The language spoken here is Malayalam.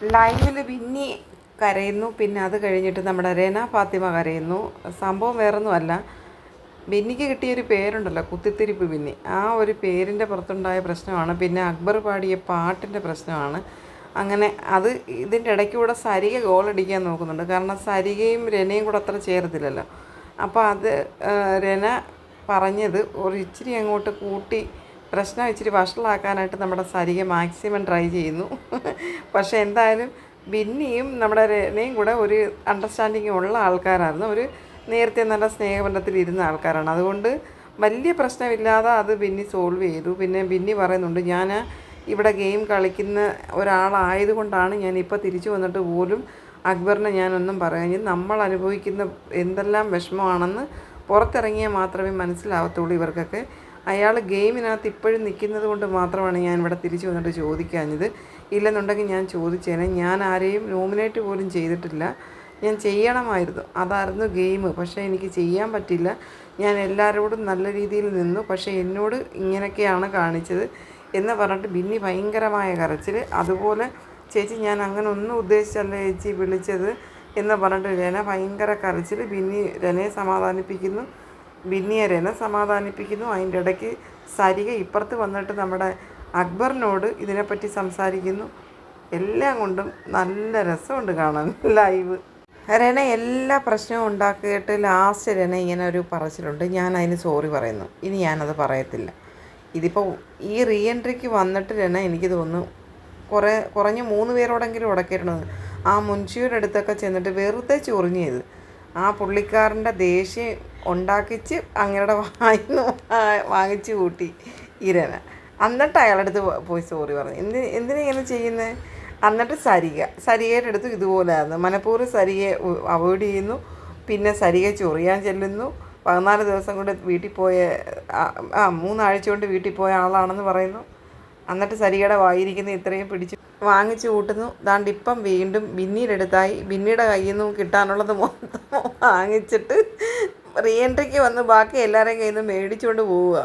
ലൈവിൽ ബിന്നി കരയുന്നു പിന്നെ അത് കഴിഞ്ഞിട്ട് നമ്മുടെ രേന ഫാത്തിമ കരയുന്നു. സംഭവം വേറൊന്നുമല്ല. ബിന്നിക്ക് കിട്ടിയൊരു പേരുണ്ടല്ലോ കുത്തിത്തിരിപ്പ് ബിന്നി. ആ ഒരു പേരിന്റെ പുറത്തുണ്ടായ പ്രശ്നമാണ് പിന്നെ അക്ബർ പാടിയ പാട്ടിന്റെ പ്രശ്നമാണ്. അങ്ങനെ അത് ഇതിന്റെ ഇടയ്ക്കൂടെ സരിക ഗോളടിക്കാൻ നോക്കുന്നുണ്ട്. കാരണം സരികയും രനയും കൂടെ അത്ര ചേർത്തില്ലല്ലോ അപ്പോൾ അത് രന പറഞ്ഞത് ഒരു ഇച്ചിരി അങ്ങോട്ട് കൂട്ടി പ്രശ്നം ഇച്ചിരി വഷളാക്കാനായിട്ട് നമ്മുടെ സരിക മാക്സിമം ട്രൈ ചെയ്യുന്നു. പക്ഷേ എന്തായാലും ബിന്നിയും നമ്മുടെ രനയും കൂടെ ഒരു അണ്ടർസ്റ്റാൻഡിങ് ഉള്ള ആൾക്കാരായിരുന്നു. ഒരു നേരത്തെ നല്ല സ്നേഹബന്ധത്തിൽ ഇരുന്ന ആൾക്കാരാണ്. അതുകൊണ്ട് വലിയ പ്രശ്നമില്ലാതെ അത് ബിന്നി സോൾവ് ചെയ്തു. പിന്നെ ബിന്നി പറയുന്നുണ്ട് ഞാൻ ഇവിടെ ഗെയിം കളിക്കുന്ന ഒരാളായതുകൊണ്ടാണ് ഞാൻ ഇപ്പോൾ തിരിച്ചു വന്നിട്ട് പോലും അക്ബറിനെ ഞാനൊന്നും പറയാഞ്ഞത് നമ്മൾ അനുഭവിക്കുന്ന എന്തെല്ലാം വിഷമമാണെന്ന് പുറത്തിറങ്ങിയാൽ മാത്രമേ മനസ്സിലാവത്തുള്ളൂ ഇവർക്കൊക്കെ. അയാൾ ഗെയിമിനകത്ത് ഇപ്പോഴും നിൽക്കുന്നത് കൊണ്ട് മാത്രമാണ് ഞാൻ ഇവിടെ തിരിച്ചു വന്നിട്ട് ചോദിക്കാഞ്ഞത്. ഇല്ലെന്നുണ്ടെങ്കിൽ ഞാൻ ചോദിച്ചേനെ. ഞാൻ ആരെയും നോമിനേറ്റ് പോലും ചെയ്തിട്ടില്ല. ഞാൻ ചെയ്യണമായിരുന്നു. അതായിരുന്നു ഗെയിം. പക്ഷേ എനിക്ക് ചെയ്യാൻ പറ്റില്ല. ഞാൻ എല്ലാവരോടും നല്ല രീതിയിൽ നിന്നു. പക്ഷേ എന്നോട് ഇങ്ങനെയൊക്കെയാണ് കാണിച്ചത് എന്ന് പറഞ്ഞിട്ട് ബിന്നി ഭയങ്കരമായ കരച്ചിൽ അതുപോലെ ചേച്ചി ഞാൻ അങ്ങനെ ഒന്നും ഉദ്ദേശിച്ചല്ല ചേച്ചി വിളിച്ചത് എന്ന് പറഞ്ഞിട്ട് രന ഭയങ്കര കരച്ചിൽ ബിന്നി രനയെ സമാധാനിപ്പിക്കുന്നു. ബിന്നിയെ രന സമാധാനിപ്പിക്കുന്നു. അതിന്റെ ഇടയ്ക്ക് സരിക ഇപ്പുറത്ത് വന്നിട്ട് നമ്മുടെ അക്ബറിനോട് ഇതിനെപ്പറ്റി സംസാരിക്കുന്നു. എല്ലാം കൊണ്ടും നല്ല രസമുണ്ട് കാണാൻ. ലൈവ്. രന എല്ലാ പ്രശ്നവും ഉണ്ടാക്കിയിട്ട് ലാസ്റ്റ് രന ഇങ്ങനെ ഒരു പറച്ചിലുണ്ട്. ഞാൻ അതിന് സോറി പറയുന്നു. ഇനി ഞാനത് പറയത്തില്ല. ഇതിപ്പോൾ ഈ റീ എൻട്രിക്ക് വന്നിട്ട് രന എനിക്ക് തോന്നുന്നു കുറേ കുറഞ്ഞ് മൂന്ന് പേരോടെങ്കിലും ഉടക്കിയിട്ടുണ്ട്. ആ മുൻഷിയുടെ അടുത്തൊക്കെ ചെന്നിട്ട് വെറുതെ ചൊറിഞ്ഞ് ചെയ്ത്. ആ പുള്ളിക്കാരന്റെ ദേഷ്യം ഉണ്ടാക്കിച്ച് അങ്ങയുടെ വായിന്ന് വാങ്ങിച്ച് കൂട്ടി ഇരന. എന്നിട്ട് അയാളുടെ അടുത്ത് പോയി സോറി പറഞ്ഞു. എന്തിന് എന്തിനാ ഇങ്ങനെ ചെയ്യുന്നത് എന്നിട്ട് സരിക. സരികയുടെ അടുത്ത് ഇതുപോലെയായിരുന്നു മനഃപൂർവം സരികയെ അവോയ്ഡ് ചെയ്യുന്നു. പിന്നെ സരിക ചൊറിയാൻ ചെല്ലുന്നു. പതിനാല് ദിവസം കൊണ്ട് വീട്ടിൽ പോയ ആ- മൂന്നാഴ്ച കൊണ്ട് വീട്ടിൽ പോയ ആളാണെന്ന് പറയുന്നു. എന്നിട്ട് സരികയുടെ വായിരിക്കുന്ന ഇത്രയും പിടിച്ച് വാങ്ങിച്ചു കൂട്ടുന്നു. ദാണ്ട് ഇപ്പം വീണ്ടും ബിന്നിയുടെ അടുത്തായി. ബിന്നിയുടെ കയ്യിൽ നിന്നും കിട്ടാനുള്ളത് മൊത്തം വാങ്ങിച്ചിട്ട് റീ എൻട്രിക്ക് വന്ന് ബാക്കി എല്ലാവരെയും കയ്യിൽ നിന്ന് മേടിച്ചുകൊണ്ട് പോവുക.